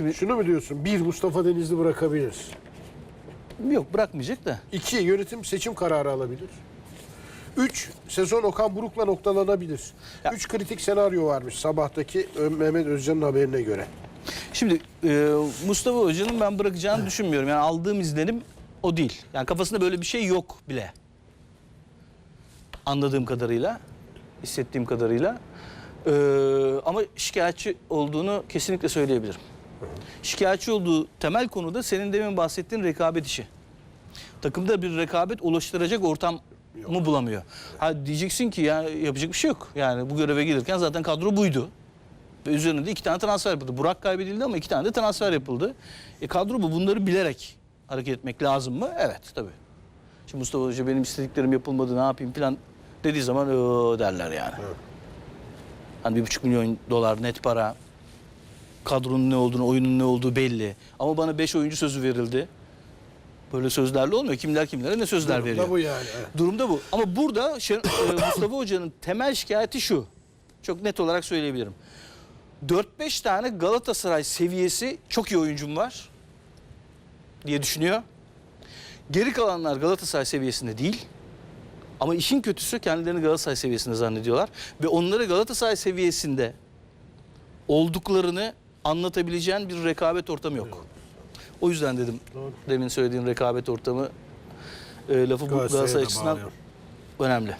Şimdi Şunu mu diyorsun? Bir, Mustafa Denizli bırakabilir. yok bırakmayacak da. İki, yönetim seçim kararı alabilir. Üç, sezon Okan Buruk'la noktalanabilir. Ya- Üç kritik senaryo varmış sabahtaki Ö- Mehmet Özcan'ın haberine göre. Şimdi e, Mustafa Hoca'nın ben bırakacağını düşünmüyorum. Yani aldığım izlenim o değil. Yani kafasında böyle bir şey yok bile. Anladığım kadarıyla, hissettiğim kadarıyla. E, ama şikayetçi olduğunu kesinlikle söyleyebilirim. Şikayetçi olduğu temel konuda senin demin bahsettiğin rekabet işi. Takımda bir rekabet oluşturacak ortam mı bulamıyor. Ha diyeceksin ki ya yapacak bir şey yok. Yani bu göreve gelirken zaten kadro buydu. Ve üzerinde iki tane transfer yapıldı. Burak kaybedildi ama iki tane de transfer yapıldı. E kadro bu. Bunları bilerek hareket etmek lazım mı? Evet tabii. Şimdi Mustafa Hoca benim istediklerim yapılmadı ne yapayım falan dediği zaman derler yani. Hani bir buçuk milyon dolar net para. Kadronun ne olduğunu, oyunun ne olduğu belli. Ama bana beş oyuncu sözü verildi. Böyle sözlerle olmuyor. Kimler kimlere ne sözler Durum da veriyor. bu yani, evet. Durumda bu. Ama burada e, Mustafa Hoca'nın temel şikayeti şu. Çok net olarak söyleyebilirim. 4-5 tane Galatasaray seviyesi çok iyi oyuncum var diye düşünüyor. Geri kalanlar Galatasaray seviyesinde değil. Ama işin kötüsü kendilerini Galatasaray seviyesinde zannediyorlar. Ve onları Galatasaray seviyesinde olduklarını anlatabileceğin bir rekabet ortamı yok. O yüzden dedim demin söylediğim rekabet ortamı e, lafı bu Galatasaray'a Galatasaray da açısından bağlıyor. önemli.